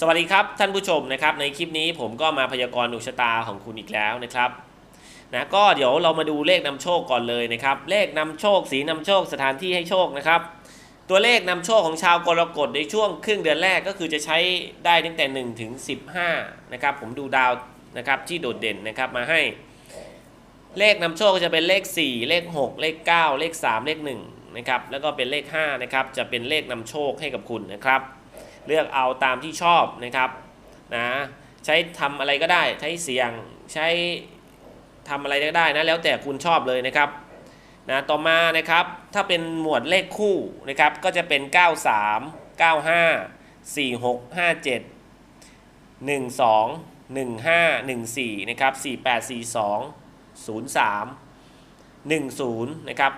สวัสดีครับท่านผู้ชมนะครับในคลิปนี้ผมก็มาพยากรณ์ดวงชะตาของคุณอีกแล้วนะครับนะก็เดี๋ยวเรามาดูเลขนำโชคก่อนเลยนะครับ เลขนำโชค สีนำโชคสถานที่ให้โชคนะครับ ตัวเลขนำโชคของชาวกรกฎในช่วงครึ่งเดือนแรกก็คือจะใช้ได้ตั้งแต่1ถึง15นะครับผมดูดาวนะครับที่โดดเด่นนะครับมาให้ เลขนำโชคจะเป็นเลข 4 เลข 6 เลข 9 เลข 3 เลข1นะครับแล้วก็เป็นเลข5นะครับจะเป็นเลขนำโชคให้กับคุณนะครับ เลือกเอาตามที่ชอบนะครับนะใช้ทำอะไรก็ได้ใช้เสียงใช้ทำอะไรก็ได้นะแล้วแต่คุณชอบเลยนะครับนะต่อมานะครับถ้าเป็นหมวดเลขคู่นะครับก็จะเป็น 93 95 46 57 12 15 14นะครับ48 42 03 10นะครับ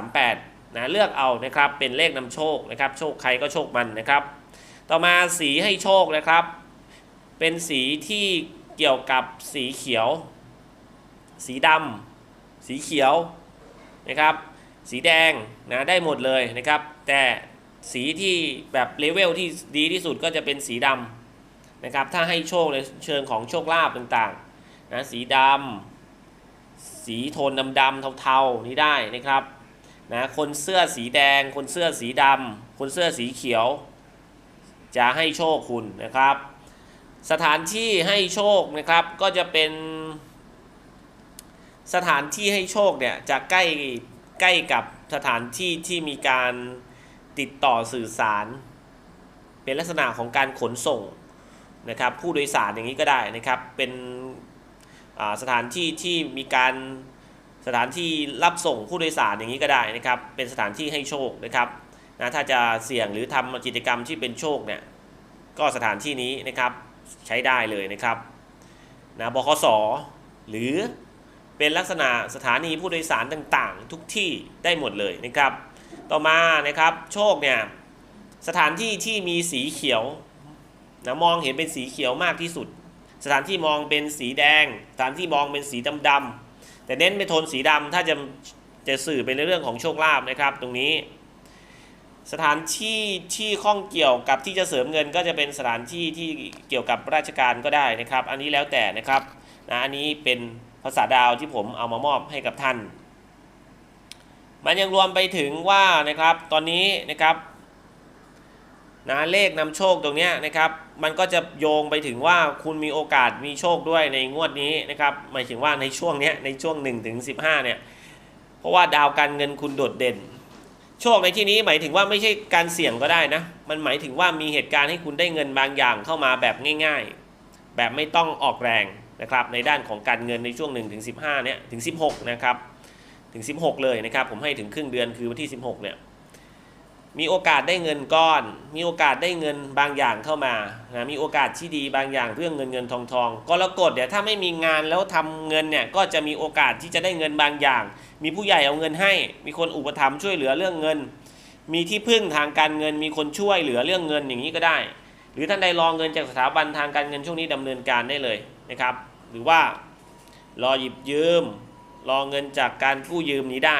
3738นะเลือกเอานะครับเป็นเลขนำโชคนะครับโชคใครก็โชคมันนะครับ ต่อมาสีให้โชคนะครับ เป็นสีที่เกี่ยวกับสีเขียว สีดำสีเขียวนะครับ สีแดงนะได้หมดเลยนะครับ แต่สีที่แบบเลเวลที่ดีที่สุดก็จะเป็นสีดำนะครับ ถ้าให้โชคในเชิงของโชคลาภต่างๆนะสีดำสีโทนดำๆเทาๆนี่ได้นะครับนะคนเสื้อสีแดง คนเสื้อสีดำคนเสื้อสีเขียว จะให้โชคคุณนะครับ สถานที่ให้โชคนะครับก็จะเป็นสถานที่ให้โชคเนี่ยจะใกล้ใกล้กับสถานที่ที่มีการติดต่อสื่อสาร เป็นลักษณะของการขนส่งนะครับผู้โดยสารอย่างนี้ก็ได้นะครับเป็นสถานที่ที่มีการสถานที่รับส่งผู้โดยสารอย่างนี้ก็ได้นะครับ เป็นสถานที่ให้โชคนะครับ นะถ้าจะเสี่ยงหรือทำกิจกรรมที่เป็นโชคเนี่ยก็สถานที่นี้นะครับใช้ได้เลยนะครับนะบคสหรือเป็นลักษณะสถานีผู้โดยสารต่างๆ ทุกที่ได้หมดเลยนะครับ ต่อมานะครับโชคเนี่ยสถานที่ที่มีสีเขียวนะมองเห็นเป็นสีเขียวมากที่สุด สถานที่มองเป็นสีแดง สถานที่มองเป็นสีดำๆแต่เน้นไปโทนสีดำถ้าจะจะสื่อเป็นเรื่องของโชคลาภนะครับ ตรงนี้ สถานที่ที่ข้องเกี่ยวกับที่จะเสริมเงินก็จะเป็นสถานที่ที่เกี่ยวกับราชการก็ได้นะครับ อันนี้แล้วแต่นะครับนะอันนี้เป็นภาษาดาวที่ผมเอามามอบให้กับท่าน มันยังรวมไปถึงว่านะครับตอนนี้นะครับนะเลขนำโชคตรงนี้นะครับ มันก็จะโยงไปถึงว่าคุณมีโอกาสมีโชคด้วยในงวดนี้นะครับหมายถึงว่าในช่วงนี้ในช่วง1ถึง15เนี่ยเพราะว่าดาวการเงินคุณโดดเด่น โชคในที่นี้หมายถึงว่าไม่ใช่การเสี่ยงก็ได้นะ มันหมายถึงว่ามีเหตุการณ์ให้คุณได้เงินบางอย่างเข้ามาแบบง่าย ๆ แบบไม่ต้องออกแรงนะครับ ในด้านของการเงินในช่วง1ถึง15เนี่ยถึง 16 นะครับ ถึง 16 เลยนะครับ ผมให้ถึงครึ่งเดือนคือวันที่ 16 เนี่ย มีโอกาสได้เงินก้อน มีโอกาสได้เงินบางอย่างเข้ามานะมีโอกาสที่ดีบางอย่างเรื่องเงินเงินทองทองกรกฎเนี่ยถ้าไม่มีงานแล้วทำเงินเนี่ยก็จะมีโอกาสที่จะได้เงินบางอย่าง มีผู้ใหญ่เอาเงินให้ มีคนอุปถัมภ์ช่วยเหลือเรื่องเงิน มีที่พึ่งทางการเงิน มีคนช่วยเหลือเรื่องเงินอย่างนี้ก็ได้ หรือท่านใดรองเงินจากสถาบันทางการเงินช่วงนี้ดำเนินการได้เลยนะครับ หรือว่ารอหยิบยืม รอเงินจากการกู้ยืมนี้ได้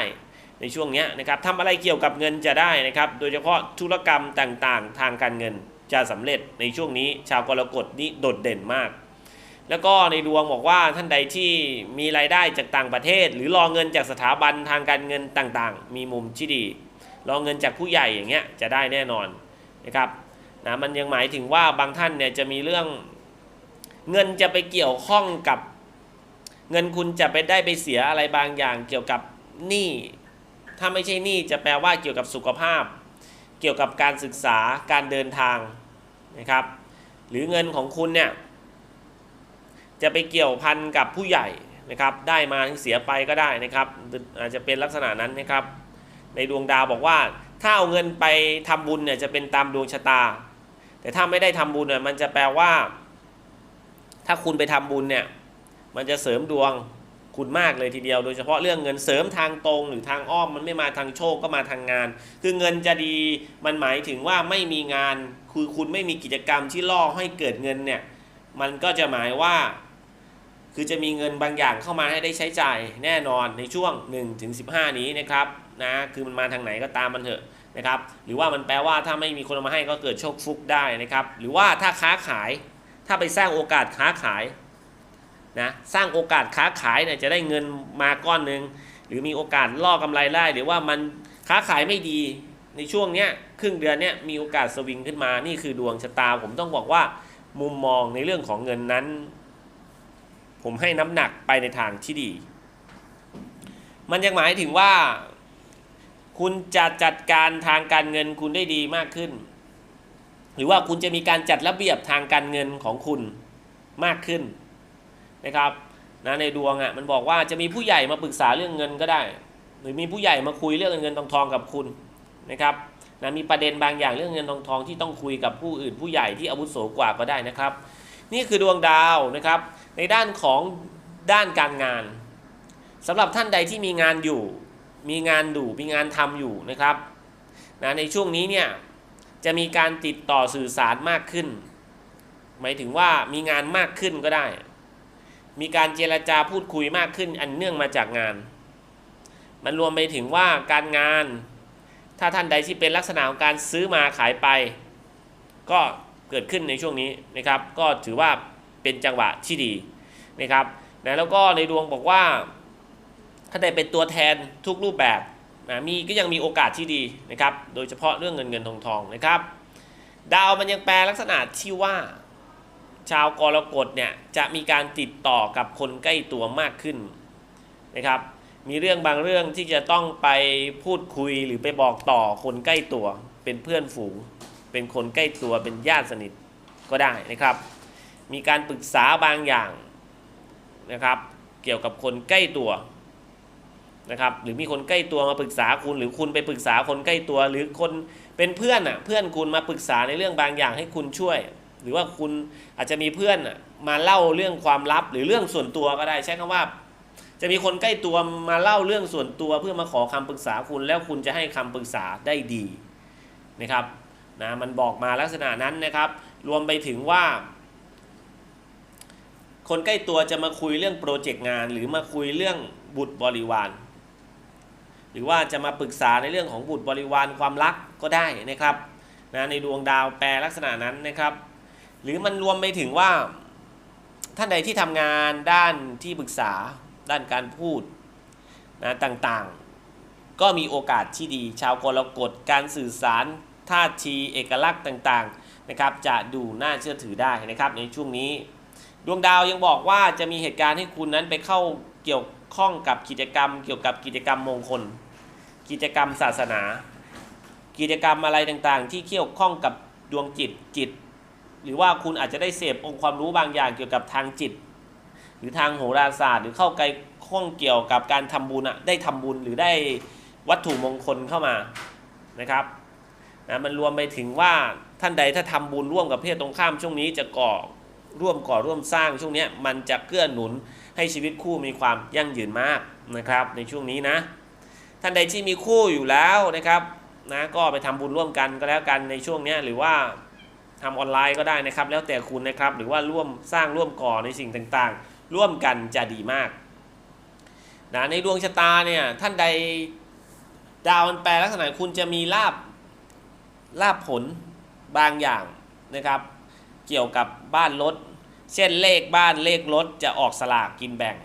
ในช่วงเนี้ยนะครับทำอะไรเกี่ยวกับเงินจะได้นะครับ โดยเฉพาะธุรกรรมต่างๆ ทางการเงินจะสำเร็จในช่วงนี้ชาวกรกฎนี้โดดเด่นมาก แล้วก็ในดวงบอกว่าท่านใดที่มีรายได้จากต่างประเทศ หรือรอเงินจากสถาบันทางการเงินต่างๆ มีมุมที่ดีรอเงินจากผู้ใหญ่อย่างเงี้ยจะได้แน่นอนนะครับนะมันยังหมายถึงว่าบางท่านเนี่ยจะมีเรื่องเงินจะไปเกี่ยวข้องกับ เงินคุณจะไปได้ไปเสียอะไรบางอย่างเกี่ยวกับหนี้ ถ้าไม่ใช่หนี้จะแปลว่าเกี่ยวกับสุขภาพ เกี่ยวกับการศึกษาการเดินทางนะครับ หรือเงินของคุณเนี่ยจะไปเกี่ยวพันกับผู้ใหญ่นะครับ ได้มาเสียไปก็ได้นะครับ อาจจะเป็นลักษณะนั้นนะครับ ในดวงดาวบอกว่า ถ้าเอาเงินไปทำบุญเนี่ยจะเป็นตามดวงชะตา แต่ถ้าไม่ได้ทำบุญเนี่ยมันจะแปลว่า ถ้าคุณไปทำบุญเนี่ยมันจะเสริมดวง คุณมากเลยทีเดียว โดยเฉพาะเรื่องเงินเสริมทางตรง หรือทางอ้อมมันไม่มาทางโชคก็มาทางงาน คือเงินจะดีมันหมายถึงว่าไม่มีงาน คือคุณไม่มีกิจกรรมที่ล่อให้เกิดเงินเนี่ยมันก็จะหมายว่า คือจะมีเงินบางอย่างเข้ามาให้ได้ใช้จ่ายแน่นอนในช่วง1ถึง15 นี้นะครับนะคือมันมาทางไหนก็ตามมันเถอะนะครับ หรือว่ามันแปลว่าถ้าไม่มีคนมาให้ก็เกิดโชคฟุกได้นะครับ หรือว่าถ้าค้าขายถ้าไปสร้างโอกาสค้าขาย นะสร้างโอกาสค้าขายเนี่ยจะได้เงินมาก้อนหนึ่งหรือมีโอกาสล่อกำไรได้ หรือว่ามันค้าขายไม่ดีในช่วงเนี้ยครึ่งเดือนเนี้ยมีโอกาสสวิงขึ้นมานี่คือดวงชะตา ผมต้องบอกว่ามุมมองในเรื่องของเงินนั้น ผมให้น้ำหนักไปในทางที่ดี มันยังหมายถึงว่า คุณจะจัดการทางการเงินคุณได้ดีมากขึ้น หรือว่าคุณจะมีการจัดระเบียบทางการเงินของคุณมากขึ้น นะครับนะในดวงอะ่ะมันบอกว่าจะมีผู้ใหญ่มาปรึกษาเรื่องเงินก็ได้ หรือมีผู้ใหญ่มาคุยเรื่องเงินทองทองกับคุณนะครับนะมีประเด็นบางอย่างเรื่องเงินทองทองที่ต้องคุยกับผู้อื่นผู้ใหญ่ที่อาวุโสกว่าก็ได้นะครับ นี่คือดวงดาวนะครับ ในด้านของด้านการงานสำหรับท่านใดที่มีงานอยู่ มีงานดูมีงานทำอยู่นะครับนะในช่วงนี้เนี่ยจะมีการติดต่อสื่อสารมากขึ้น หมายถึงว่ามีงานมากขึ้นก็ได้ มีการเจรจาพูดคุยมากขึ้นอันเนื่องมาจากงาน มันรวมไปถึงว่าการงาน ถ้าท่านใดที่เป็นลักษณะของการซื้อมาขายไป ก็เกิดขึ้นในช่วงนี้นะครับ ก็ถือว่าเป็นจังหวะที่ดีนะครับนะแล้วก็ในดวงบอกว่า ถ้าได้เป็นตัวแทนทุกรูปแบบนะมีก็ยังมีโอกาสที่ดีนะครับ โดยเฉพาะเรื่องเงินเงินทองทองนะครับ ดาวมันยังแปลลักษณะที่ว่า ชาวกรกฎเนี่ยจะมีการติดต่อกับคนใกล้ตัวมากขึ้นนะครับ มีเรื่องบางเรื่องที่จะต้องไปพูดคุยหรือไปบอกต่อคนใกล้ตัว เป็นเพื่อนฝูง เป็นคนใกล้ตัวเป็นญาติสนิทก็ได้นะครับ มีการปรึกษาบางอย่างนะครับ เกี่ยวกับคนใกล้ตัวนะครับ หรือมีคนใกล้ตัวมาปรึกษาคุณ หรือคุณไปปรึกษาคนใกล้ตัว หรือคนเป็นเพื่อนอะเพื่อนคุณมาปรึกษาในเรื่องบางอย่างให้คุณช่วย หรือว่าคุณอาจจะมีเพื่อนมาเล่าเรื่องความลับหรือเรื่องส่วนตัวก็ได้ ใช้คำว่า จะมีคนใกล้ตัวมาเล่าเรื่องส่วนตัวเพื่อมาขอคำปรึกษาคุณแล้วคุณจะให้คำปรึกษาได้ดีนะครับนะมันบอกมาลักษณะนั้นนะครับ รวมไปถึงว่า คนใกล้ตัวจะมาคุยเรื่องโปรเจกต์งาน หรือมาคุยเรื่องบุตรบริวารหรือว่าจะมาปรึกษาในเรื่องของบุตรบริวารความรักก็ได้นะครับนะในดวงดาวแปลลักษณะนั้นนะครับ หรือมันรวมไปถึงว่าท่านใดที่ทำงานด้านที่ปรึกษาด้านการพูดนะต่างๆ ก็มีโอกาสที่ดี ชาวกรกฎการสื่อสารท่าทีเอกลักษณ์ต่างๆนะครับ จะดูน่าเชื่อถือได้นะครับ ในช่วงนี้ ดวงดาวยังบอกว่าจะมีเหตุการณ์ให้คุณนั้นไปเข้าเกี่ยวข้องกับกิจกรรม เกี่ยวกับกิจกรรมมงคล กิจกรรมศาสนา กิจกรรมอะไรต่างๆ ที่เกี่ยวข้องกับดวงจิตจิต หรือว่าคุณอาจจะได้เสพองค์ความรู้บางอย่างเกี่ยวกับทางจิต หรือทางโหราศาสตร์ หรือเข้าใกล้ข้องเกี่ยวกับการทำบุญอะได้ทำบุญหรือได้วัตถุมงคลเข้ามานะครับนะมันรวมไปถึงว่าท่านใดถ้าทำบุญร่วมกับเพศตรงข้ามช่วงนี้จะก่อร่วมก่อร่วมสร้างช่วงนี้มันจะเกื้อหนุนให้ชีวิตคู่มีความยั่งยืนมากนะครับ ในช่วงนี้นะ ท่านใดที่มีคู่อยู่แล้วนะครับนะก็ไปทำบุญร่วมกันก็แล้วกันในช่วงนี้หรือว่า ทำออนไลน์ก็ได้นะครับ แล้วแต่คุณนะครับ หรือว่าร่วมสร้างร่วมก่อในสิ่งต่างๆ ร่วมกันจะดีมากนะในดวงชะตาเนี่ยท่านใดดาวมันแปลลักษณะคุณจะมีลาบลาบผลบางอย่างนะครับ เกี่ยวกับบ้านรถเช่นเลขบ้านเลขรถจะออกสลากกินแบ่ง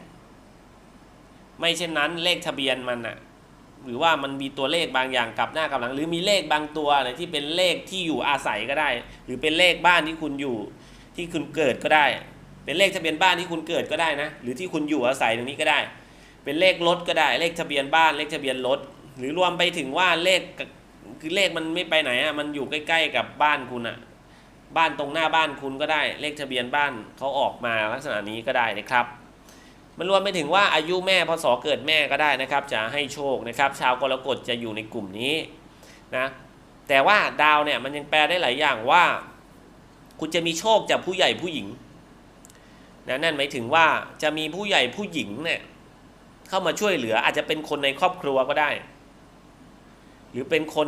ไม่เช่นนั้นเลขทะเบียนมันอะ หรือว่ามันมีตัวเลขบางอย่างกลับหน้ากลับหลัง หรือมีเลขบางตัวอะไรที่เป็นเลขที่อยู่อาศัยก็ได้ หรือเป็นเลขบ้านที่คุณอยู่ที่คุณเกิดก็ได้ เป็นเลขทะเบียนบ้านที่คุณเกิดก็ได้นะ หรือที่คุณอยู่อาศัยตรงนี้ก็ได้ เป็นเลขรถก็ได้ เลขทะเบียนบ้าน เลขทะเบียนรถ หรือรวมไปถึงว่าเลขคือเลขมันไม่ไปไหนอะมันอยู่ใกล้ ๆ กับบ้านคุณอะบ้านตรงหน้าบ้านคุณก็ได้ เลขทะเบียนบ้านเขาออกมาลักษณะนี้ก็ได้นะครับ มันรวมไปถึงว่าอายุแม่พศเกิดแม่ก็ได้นะครับ จะให้โชคนะครับ ชาวกรกฎจะอยู่ในกลุ่มนี้นะแต่ว่าดาวเนี่ยมันยังแปลได้หลายอย่างว่า คุณจะมีโชคจากผู้ใหญ่ผู้หญิงนะนั่นหมายถึงว่าจะมีผู้ใหญ่ผู้หญิงเนี่ยเข้ามาช่วยเหลืออาจจะเป็นคนในครอบครัวก็ได้ หรือเป็นคน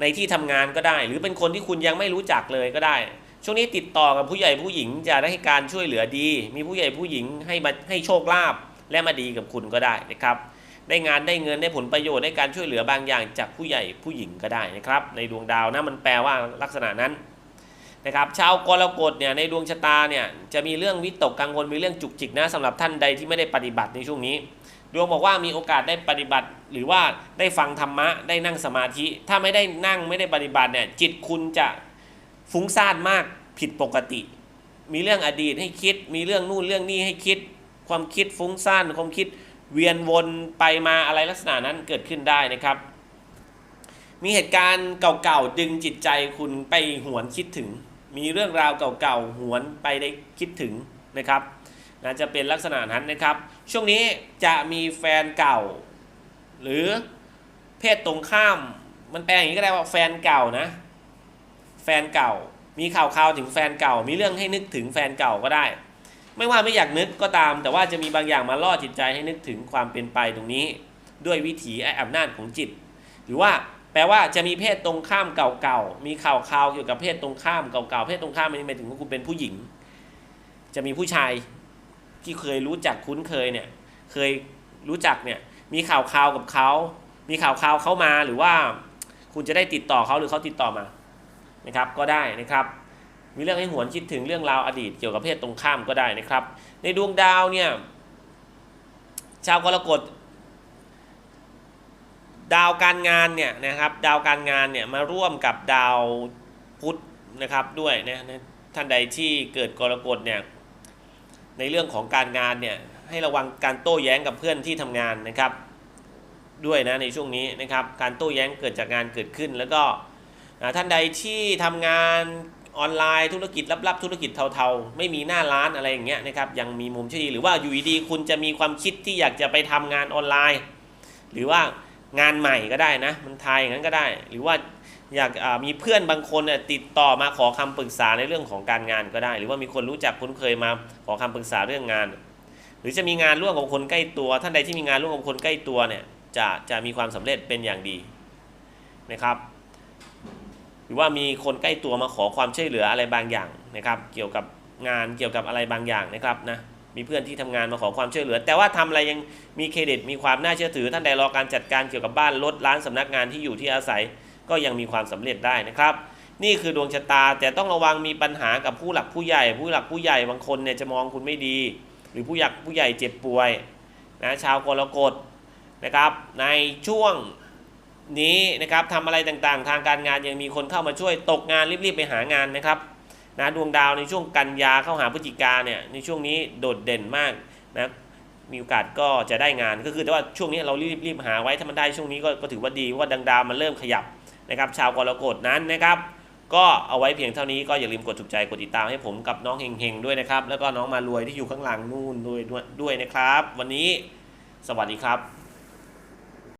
ในที่ทำงานก็ได้ หรือเป็นคนที่คุณยังไม่รู้จักเลยก็ได้ ช่วงนี้ติดต่อกับผู้ใหญ่ผู้หญิงจะได้การช่วยเหลือดี มีผู้ใหญ่ผู้หญิงให้มาให้โชคลาภและมาดีกับคุณก็ได้นะครับ ได้งานได้เงินได้ผลประโยชน์ได้การช่วยเหลือบางอย่างจากผู้ใหญ่ผู้หญิงก็ได้นะครับ ในดวงดาวนะมันแปลว่าลักษณะนั้นนะครับชาวกรกฎเนี่ยในดวงชะตาเนี่ยจะมีเรื่องวิตกกังวลมีเรื่องจุกจิกนะสำหรับท่านใดที่ไม่ได้ปฏิบัติในช่วงนี้ ดวงบอกว่ามีโอกาสได้ปฏิบัติ หรือว่าได้ฟังธรรมะได้นั่งสมาธิ ถ้าไม่ได้นั่งไม่ได้ปฏิบัติเนี่ยจิตคุณจะ ฟุ้งซ่านมากผิดปกติ มีเรื่องอดีตให้คิด มีเรื่องนู่นเรื่องนี้ให้คิด ความคิดฟุ้งซ่านความคิดเวียนวนไปมาอะไรลักษณะนั้นเกิดขึ้นได้นะครับ มีเหตุการณ์เก่าๆดึงจิตใจคุณไปหวนคิดถึง มีเรื่องราวเก่าๆหวนไปได้คิดถึงนะครับนะจะเป็นลักษณะนั้นนะครับ ช่วงนี้จะมีแฟนเก่า หรือเพศตรงข้ามมันแปลอย่างนี้ก็ได้ว่าแฟนเก่านะ แฟนเก่า มีข่าวข่าวๆถึงแฟนเก่า มีเรื่องให้นึกถึงแฟนเก่าก็ได้ ไม่ว่าไม่อยากนึกก็ตาม แต่ว่าจะมีบางอย่างมาล่อจิตใจให้นึกถึงความเป็นไปตรงนี้ ด้วยวิถีไอ้อำนาจของจิต หรือว่าแปลว่าจะมีเพศตรงข้ามเก่าๆ มีข่าวข่าวๆเกี่ยวกับเพศตรงข้ามเก่าๆ เพศตรงข้ามมันหมายถึงว่าคุณเป็นผู้หญิง จะมีผู้ชายที่เคยรู้จักคุ้นเคยเนี่ย เคยรู้จักเนี่ย มีข่าวข่าวๆกับเขา มีข่าวข่าวๆเขามาหรือว่า คุณจะได้ติดต่อเขาหรือเขาติดต่อมา นะครับก็ได้นะครับมีเรื่องให้หวนคิดถึงเรื่องราวอดีตเกี่ยวกับเพศตรงข้ามก็ได้นะครับ ในดวงดาวเนี่ยชาวกรกฎดาวการงานเนี่ยนะครับดาวการงานเนี่ยมาร่วมกับดาวพุธนะครับด้วยนะท่านใดที่เกิดกรกฎเนี่ยในเรื่องของการงานเนี่ยให้ระวังการโต้แย้งกับเพื่อนที่ทำงานนะครับ ด้วยนะในช่วงนี้นะครับการโต้แย้งเกิดจากงานเกิดขึ้นแล้วก็ ท่านใดที่ทำงานออนไลน์ธุรกิจลับๆธุรกิจเทาๆ ไม่มีหน้าร้านอะไรอย่างเงี้ยนะครับยังมีมุมที่ดีหรือว่าอยู่ดีๆคุณจะมีความคิดที่อยากจะไปทำงานออนไลน์ หรือว่างานใหม่ก็ได้นะ มันทายอย่างนั้นก็ได้ หรือว่าอยากมีเพื่อนบางคนติดต่อมาขอคำปรึกษาในเรื่องของการงานก็ได้ หรือว่ามีคนรู้จักคุ้นเคยมาขอคำปรึกษาเรื่องงาน หรือจะมีงานร่วมกับคนใกล้ตัว ท่านใดที่มีงานร่วมกับคนใกล้ตัวเนี่ยจะจะมีความสำเร็จเป็นอย่างดีนะครับ หรือว่ามีคนใกล้ตัวมาขอความช่วยเหลืออะไรบางอย่างนะครับ เกี่ยวกับงานเกี่ยวกับอะไรบางอย่างนะครับนะมีเพื่อนที่ทำงานมาขอความช่วยเหลือ แต่ว่าทำอะไรยังมีเครดิตมีความน่าเชื่อถือ ท่านใดรอการจัดการเกี่ยวกับบ้านรถร้านสำนักงานที่อยู่ที่อาศัย ก็ยังมีความสำเร็จได้นะครับ นี่คือดวงชะตาแต่ต้องระวังมีปัญหากับผู้หลักผู้ใหญ่ ผู้หลักผู้ใหญ่บางคนเนี่ยจะมองคุณไม่ดี หรือผู้หลักผู้ใหญ่เจ็บป่วยนะชาวกรกฎนะครับ ในช่วง นี้นะครับทำอะไรต่างๆ ทางการงานยังมีคนเข้ามาช่วยตกงานรีบๆไปหางานนะครับนะดวงดาวในช่วงกันยาเข้าหาพฤศจิกาเนี่ยในช่วงนี้โดดเด่นมากนะมีโอกาสก็จะได้งานก็คือแต่ว่าช่วงนี้เรารีบๆหาไว้ถ้ามันได้ช่วงนี้ก็ก็ถือว่าดีว่าดังดาวมันเริ่มขยับนะครับ ชาวกรกฎนั้นนะครับ ก็เอาไว้เพียงเท่านี้ก็อย่าลืมกดถูกใจกดติดตามให้ผมกับน้องเฮงๆด้วยนะครับ แล้วก็น้องมารวยที่อยู่ข้างหลังนู่นด้วยด้วยนะครับ วันนี้สวัสดีครับ